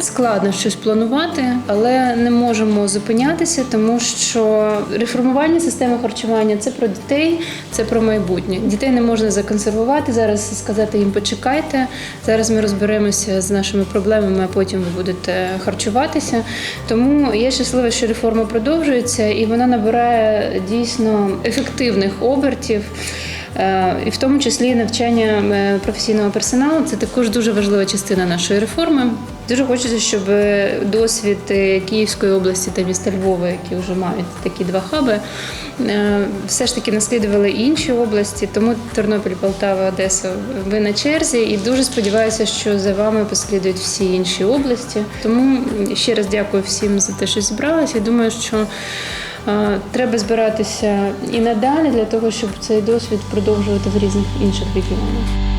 складно щось планувати, але не можемо зупинятися, тому що реформування системи харчування це про дітей, це про майбутнє. Дітей не можна законсервувати зараз, сказати їм почекайте. Зараз ми розберемося з нашими проблемами, а потім ви будете харчуватися. Тому я щаслива, що реформа продовжується і вона набирає дійсно ефективних обертів. Е, І в тому числі навчання е, професійного персоналу це також дуже важлива частина нашої реформи. Дуже хочеться, щоб досвід е, Київської області та міста Львова, які вже мають такі два хаби, все ж таки наслідували інші області. Тому Тернопіль, Полтава, Одеса, ви на черзі. І дуже сподіваюся, що за вами послідують всі інші області. Тому ще раз дякую всім за те, що зібралися. Думаю, що треба збиратися і надалі для того, щоб цей досвід продовжувати в різних інших регіонах.